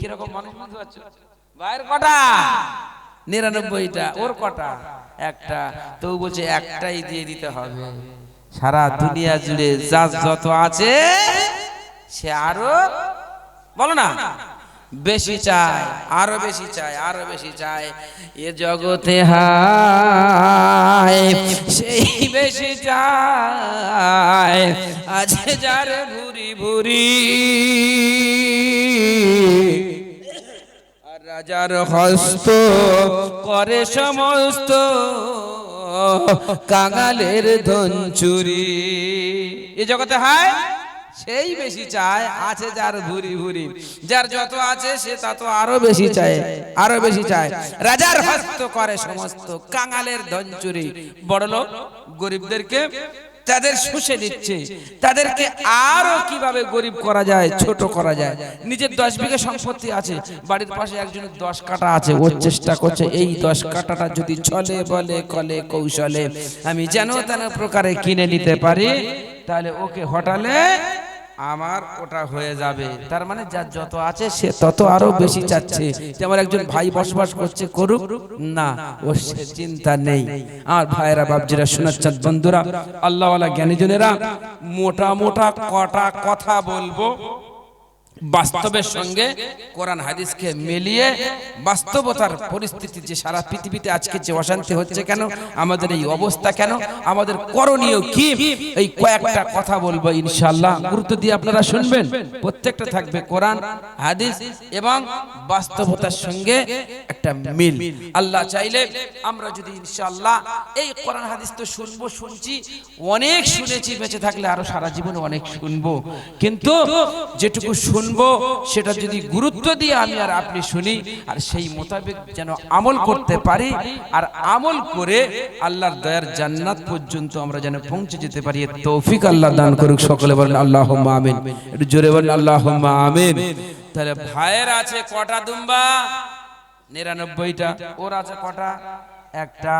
কীরকম মানুষ বুঝতে পারছ? ভাইয়ের কটা? নিরানব্বইটা, ওর কটা? একটা। তো বলছে একটাই দিয়ে দিতে হবে। সারা দুনিয়া জুড়ে যা যত আছে, সে আরও বলো না, বেশি চায়, আরও বেশি চায়, আরও বেশি চায়। এ জগতে হায়, সেই বেশি চায়। আজ যার ভুরি ভুরি রাজার হস্ত, করে সমস্ত কাঙালের ধন চুরি। এ জগতে হায়, সেই বেশি চায়, আছে যার ভুরি ভুরি। যার যত আছে, সে তত আরও বেশি চায়, আরও বেশি চায়। রাজার হস্ত, করে সমস্ত কাঙালের ধন চুরি। বড় লোক গরিবদেরকে তাদের শুষে দিচ্ছে তাদেরকে আরও কীভাবে গরিব করা যায় ছোট করা যায়? নিজের দশ বিঘে সম্পত্তি আছে বাড়ির পাশে একজনের দশ কাটা আছে ওর চেষ্টা করছে এই দশ কাটাটা যদি চলে বলে কলে কৌশলে আমি যেন তেন প্রকারে কিনে নিতে পারি তাহলে ওকে হটালে আমার ওটা হয়ে যাবে। তার মানে যার যত আছে সে তত আরও বেশি চাচ্ছে। যে আমার একজন ভাই বসবাস করছে, করুক না, ও সে চিন্তা নেই। আর ভাইরা বাবজিরা শোনাচ্ছেন বন্ধুরা, আল্লাহওয়ালা জ্ঞানীজনেরা, মোটা মোটা কটা কথা বলব। বাস্তবের সঙ্গে কোরআন হাদিসকে মিলিয়ে বাস্তবতার পরিস্থিতি যে সারা পৃথিবীতে আজকে যে অশান্তি হচ্ছে কেন? আমাদের এই অবস্থা কেন? আমাদের করণীয় কি? এই কয়েকটা কথা বলব ইনশাআল্লাহ। গুরুত্ব দিয়ে আপনারা শুনবেন। প্রত্যেকটা থাকবে কোরআন হাদিস এবং বাস্তবতার সঙ্গে একটা মিল। আল্লাহ চাইলে আমরা যদি ইনশাআল্লাহ এই কোরআন হাদিস তো শুনব শুনছি অনেক শুনেছি বেঁচে থাকলে আরও সারা জীবন অনেক শুনব। কিন্তু যেটুকু শুনব, সেটা যদি গুরুত্ব দিয়ে আমি আর আপনি শুনি, আর সেই মোতাবেক যেন আমল করতে পারি, আর আমল করে আল্লাহর দয়ার জান্নাত পর্যন্ত আমরা যেন পৌঁছে যেতে পারি তৌফিক আল্লাহ দান করুক। সকলে বলেন আল্লাহ আমিন। একটু জোরে বলেন আল্লাহ আমিন। তাহলে ভাইয়ের আছে কটা দুম্বা? নিরানব্বইটা। ওর আছে কটা? একটা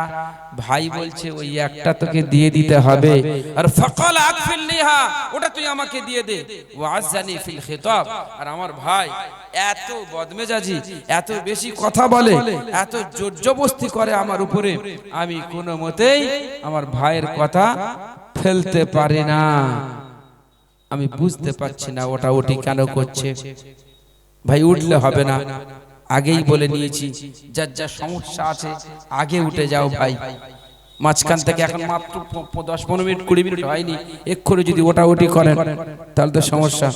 ভাই বলছে ওই একটা তোকে দিয়ে দিতে হবে। আর ফকল আকফিল লিহা ওটা তুই আমাকে দিয়ে দে। ওয়াজানি ফিল খিতাব। আর আমার ভাই এত বদমেজাজি এত বেশি কথা বলে এত জোরজবস্তি করে আমার উপরে। আমি কোনো মতেই আমার ভাইয়ের কথা ফেলতে পারি না। আমি বুঝতে পারছি না ওটা ওটি কেন করছে। ভাই উঠলে হবে না। আগেই বলে নিয়েছি যার যা সমস্যা আছে আগে উঠে যাও ভাই। মাঝখান থেকে এখন মাত্র দশ পনেরো মিনিট কুড়ি মিনিট হয়নি। এক্ষুনি যদি ওটা ওটি করেন তাহলে তো সমস্যা।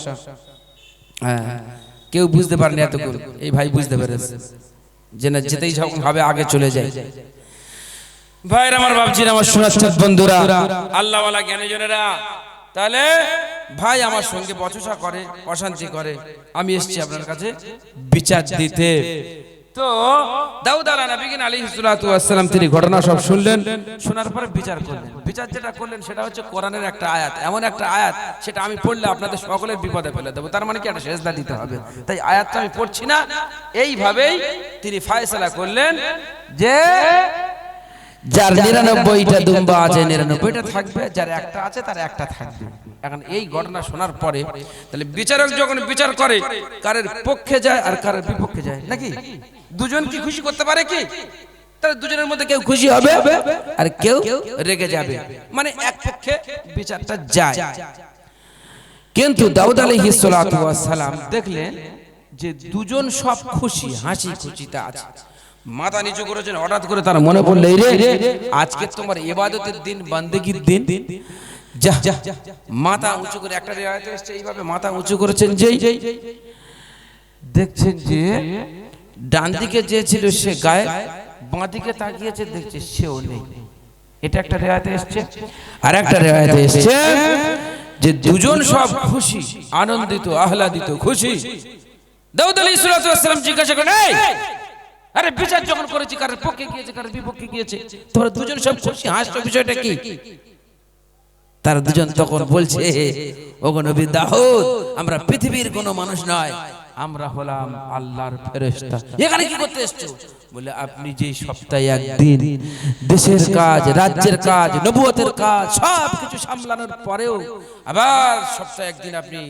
হ্যাঁ। কেউ বুঝতে পারেনি এতক্ষণ এই ভাই বুঝতে পেরেছে। যে না যেতেই যখন হবে আগে চলে যায়। ভাইয়ের আমার বাবজির আমার শোনাচ্ছেন বন্ধুরা। আল্লাহওয়ালা জ্ঞানীজনেরা। তাহলে ভাই আমার সঙ্গে বচসা করে, অশান্তি করে। আমি এসেছি আপনার কাছে বিচার দিতে। তো দাউদ আলা নবীন সালাতু ওয়াসসালাম তিনি ঘটনা সব শুনলেন, শোনার পরে বিচার করলেন। বিচার যেটা করলেন সেটা হচ্ছে কোরআনের একটা আয়াত। এমন একটা আয়াত সেটা আমি পড়লে আপনাদের সকলের বিপদে ফেলে দেবো। তার মানে কি একটা সেজদা দিতে হবে। তাই আয়াতটা আমি পড়ছি না। এইভাবেই তিনি ফায়সালা করলেন যে যার নিরানব্বইটা দুম্বা আছে, নিরানব্বইটা থাকবে। যার একটা আছে, তার একটা থাকবে। এখন এই ঘটনা শোনার পরে, তাহলে বিচারক যখন বিচার করে, কারের পক্ষে যায় আর কারের বিপক্ষে যায়, নাকি? দুজন কি খুশি করতে পারে কি? তাহলে দুজনের মধ্যে কেউ খুশি হবে আর কেউ রেগে যাবে। মানে এক পক্ষে বিচারটা যায়। কিন্তু দাউদ আলাইহিস সালাম দেখলেন যে দুজন সব খুশি, হাসি খুশিতে আছে। মাথা নিচু করেছেন, হঠাৎ করে তার মনে পড়লে, "এই রে, আজকে তোমার ইবাদতের দিন, বান্দেগীর দিন? যা মাথা উঁচু করে একটা রেওয়ায়তে এসেছে এইভাবে মাথা উঁচু করেছেন যেই। দেখছেন যে ডান দিকে যে ছিল সে গায়ে বাঁ দিকে তাকিয়েছে দেখছে সেও নেই। এটা একটা রেওয়ায়তে এসছে। আর একটা রেওয়ায়তে এসছে যে দুজন সব খুশি আনন্দিত আহ্লাদিত খুশি। দাউদ ওয়াস সালাম জিজ্ঞাসা করেন "এই, আরে বিচার যখন করেছি কার পক্ষে গিয়েছে কার বিপক্ষে গিয়েছে তোমরা দুজন সব খুশি? হাসছো বিষয়টা কি? তারা দুজন তখন বলছে ওগো নবী দাউদ আমরা পৃথিবীর কোনো মানুষ নয়। আমরা হলাম আল্লাহর ফেরেশতা। এখানে কি করতে এসছো? বলে আপনি যে সপ্তাহে একদিন দেশের কাজ রাজ্যের কাজ নবুয়তের কাজ সব কিছু সামলানোর পরেও আবার সপ্তাহে একদিন আপনি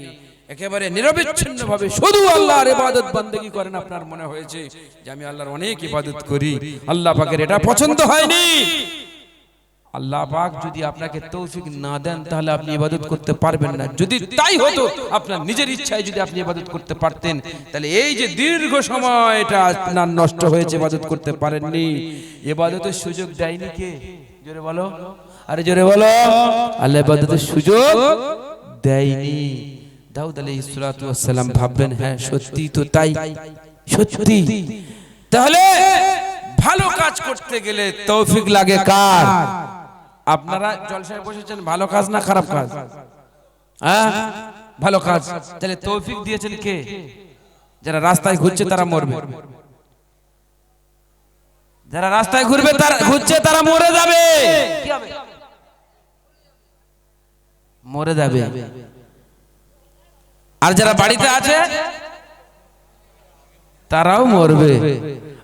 একেবারে নিরবিচ্ছিন্ন ভাবে শুধু আল্লাহর ইবাদত বান্দেগি করেন আপনার মনে হয়েছে যে আমি আল্লাহর অনেক ইবাদত করি। আল্লাহ পাকের এটা পছন্দ হয়নি। আল্লাহ পাক যদি আপনাকে তৌফিক না দেন, তাহলে আপনি ইবাদত করতে পারবেন না। যদি তাই হতো, আপনার নিজের ইচ্ছায় যদি আপনি ইবাদত করতে পারতেন, তাহলে এই যে দীর্ঘ সময় এটা আপনার নষ্ট হয়েছে, ইবাদত করতে পারেননি। ইবাদতের সুযোগ দেয়নি কে? জোরে বলো। আরে জোরে বলো। আল্লাহ ইবাদতের সুযোগ দেয়নি। দাউদ আলাইহিস সালাতু ওয়াস সালাম ভাববেন হ্যাঁ সত্যি তো তাই। সত্যি। তাহলে ভালো কাজ করতে গেলে তৌফিক লাগে কার? আপনারা জলসায় বসেছেন ভালো কাজ না খারাপ কাজ? হ্যাঁ? ভালো কাজ। তাহলে তৌফিক দিয়েছেন কে? যারা রাস্তায় ঘুরছে তারা মরবে। যারা রাস্তায় ঘুরবে তারা ঘুরছে তারা মরে যাবে। মরে যাবে। আর যারা বাড়িতে আছে তারাও মরবে।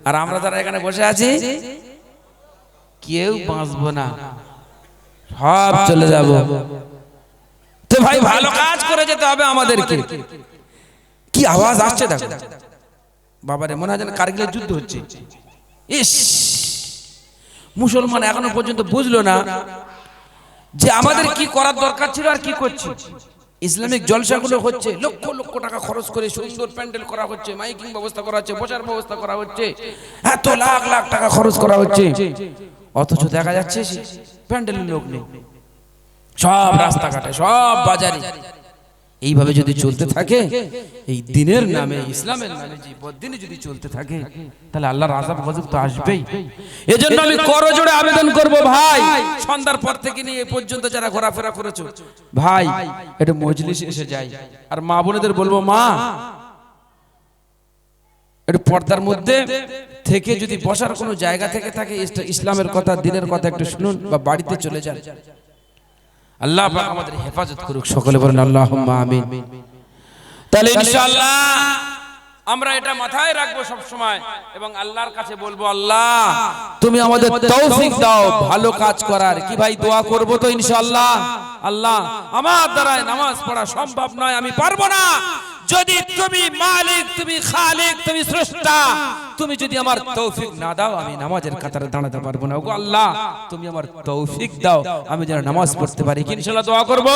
আর আমরা যারা এখানে বসে আছি কেউ বাঁচবো না। সব চলে যাব। তো ভাই ভালো কাজ করে যেতে হবে আমাদেরকে। কি আওয়াজ আসছে দেখো। বাবারে মনে হয় যেন কারগিলের যুদ্ধ হচ্ছে। ইস! মুসলমান এখনও পর্যন্ত বুঝলো না যে আমাদের কি করার দরকার ছিল আর কি করছে। ইসলামিক জলসাগুলো হচ্ছে লক্ষ লক্ষ টাকা খরচ করে সুন্দর প্যান্ডেল করা হচ্ছে মাইকিং ব্যবস্থা করা হচ্ছে বসার ব্যবস্থা করা হচ্ছে এত লাখ লাখ টাকা খরচ করা হচ্ছে। অথচ দেখা যাচ্ছে প্যান্ডেলের লোক নেই সব রাস্তাঘাটে সব বাজারে। এইভাবে যদি চলতে থাকে এই দিনের নামে ইসলামের নামে যে বদিনে যদি চলতে থাকে তাহলে আল্লাহর আযাব গজব তো আসবেই। এজন্য আমি করজোড়ে আবেদন করব ভাই। সন্ধ্যার পর থেকে নিয়ে এই পর্যন্ত যারা ঘোরাফেরা করেছ ভাই একটু মজলিস এসে যাই আর মা বোনেদের বলব মা একটু পর্দার মধ্যে থেকে যদি বসার কোনো জায়গা থেকে থাকে ইসলামের কথা, দিনের কথা একটু শুনুন বা বাড়িতে চলে যান। আল্লাহ আমাদের হেফাজত করুক, সকলে বলেন আল্লাহ আমিন। তাহলে ইনশাআল্লাহ আমরা এটা মাথায় রাখব সব সময় এবং আল্লাহর কাছে বলব, আল্লাহ, তুমি আমাদের তৌফিক দাও, ভালো কাজ করার। কি ভাই, দোয়া করব তো ইনশাআল্লাহ? আল্লাহ, আমার দ্বারায় নামাজ পড়া সম্ভব নয়, আমি পারব না। যদি তুমি মালিক, তুমি খালিক, তুমি স্রষ্টা, তুমি যদি আমার তৌফিক না দাও, আমি নামাজের কাতারে দাঁড়াতে পারব না। ওগো আল্লাহ, তুমি আমার তৌফিক দাও, আমি যেন নামাজ পড়তে পারি। ইনশাআল্লাহ দোয়া করব?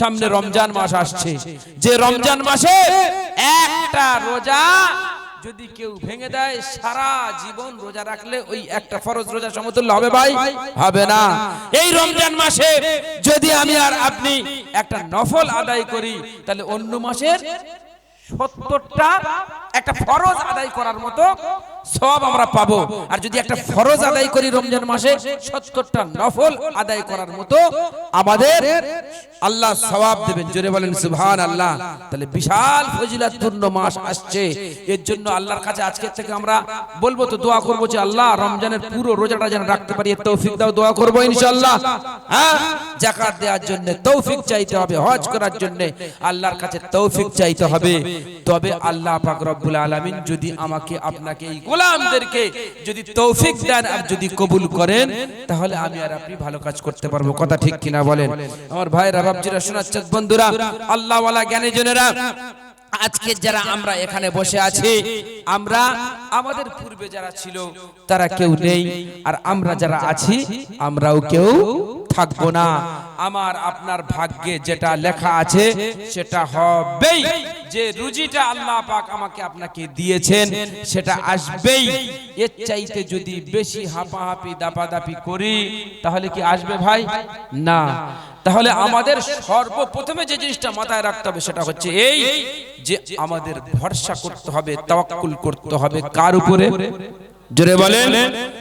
সামনে রমজান মাস আসছে। যে রমজান মাসে একটা রোজা যদি কেউ ভেঙে দেয় সারা জীবন রোজা রাখলে ওই একটা ফরজ রোজা সমতুল্য হবে ভাই? হবে না। এই রমজান মাসে যদি আমি আর আপনি একটা নফল আদায় করি তাহলে অন্য মাসের সত্তরটা একটা ফরজ আদায় করার মতো সব আমরা পাবো। আর যদি একটা ফরজ আদায় করি রমজান মাসে, সত্তরটা নফল আদায় করার মতো আমাদের আল্লাহ সওয়াব দেবেন। জোরে বলেন সুবহান আল্লাহ তাহলে বিশাল ফজিলাতপূর্ণ মাস আসছে। এর জন্য আল্লাহর কাছে আজকে থেকে আমরা বলব তো দোয়া করব যে আল্লাহ, রমজানের পুরো রোজাটা যেন রাখতে পারি। তৌফিক দাও, দোয়া করব ইনশাআল্লাহ। হ্যাঁ? জাকাত দেওয়ার জন্য তৌফিক চাইতে হবে, হজ করার জন্য আল্লাহর কাছে তৌফিক চাইতে হবে। তবে আল্লাহ পাক রব্বুল আলামিন যদি আমাকে আপনাকে এই গোলামদেরকে যদি তৌফিক দেন আর যদি কবুল করেন, তাহলে আমি আর আপনি ভালো কাজ করতে পারব। কথা ঠিক কিনা বলেন? আমার ভাইরা বাপজিরা, শোনাচ্ছেন বন্ধুরা, আল্লাহওয়ালা জ্ঞানী জনেরা, আজকে যারা আমরা এখানে বসে আছি, আমরা, আমাদের পূর্বে যারা ছিল, তারা কেউ নেই। আর আমরা যারা আছি, আমরাও কেউ থাকব না। আমার আপনার ভাগ্যে যেটা লেখা আছে সেটা হবেই। যে রুজিটা আল্লাহ পাক আমাকে আপনাকে দিয়েছেন সেটা আসবেই। এর চাইতে যদি বেশি হাঁপাহাপি দাপাদাপি করি তাহলে কি আসবে ভাই? না। তাহলে আমাদের সর্বপ্রথমে যে জিনিসটা মাথায় রাখতে হবে সেটা হচ্ছে এই যে আমাদের ভরসা করতে হবে তাওয়াক্কুল করতে হবে কার উপরে? জোরে বলেন।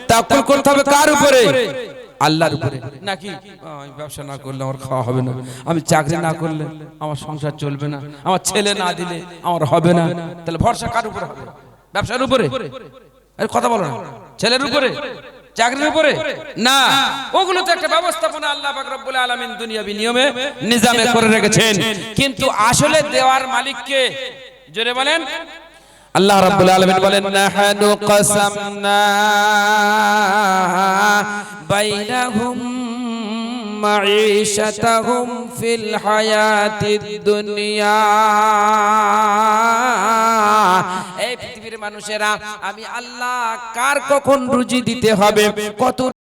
তাওয়াক্কুল করতে হবে কার উপরে? আল্লাহর উপরে। নাকি? আমি ব্যবসা না করলে আমার খাওয়া হবে না। আমি চাকরি না করলে আমার সংসার চলবে না। আমার ছেলে না দিলে আমার হবে না। তাহলে ভরসা কার উপরে হবে? ব্যবসার উপরে? আরে কথা বলো না। ছেলের উপরে? চাকরির উপরে? না। ওগুলো তো একটা ব্যবস্থাপনা আল্লাহ পাক রব্বুল আলামিন দুনিয়াবি নিয়মে নিজামে করে রেখেছেন। কিন্তু আসলে দেওয়ার মালিককে জোরে বলেন আল্লাহ রাব্বুল আলামিন বলেন, নাহানু কাসামনা বাইনাহুম মাঈশাতাহুম ফিল হায়াতিদ দুনিয়া। এই পৃথিবীর মানুষেরা, আমি আল্লাহ কার কখন রুজি দিতে হবে? কত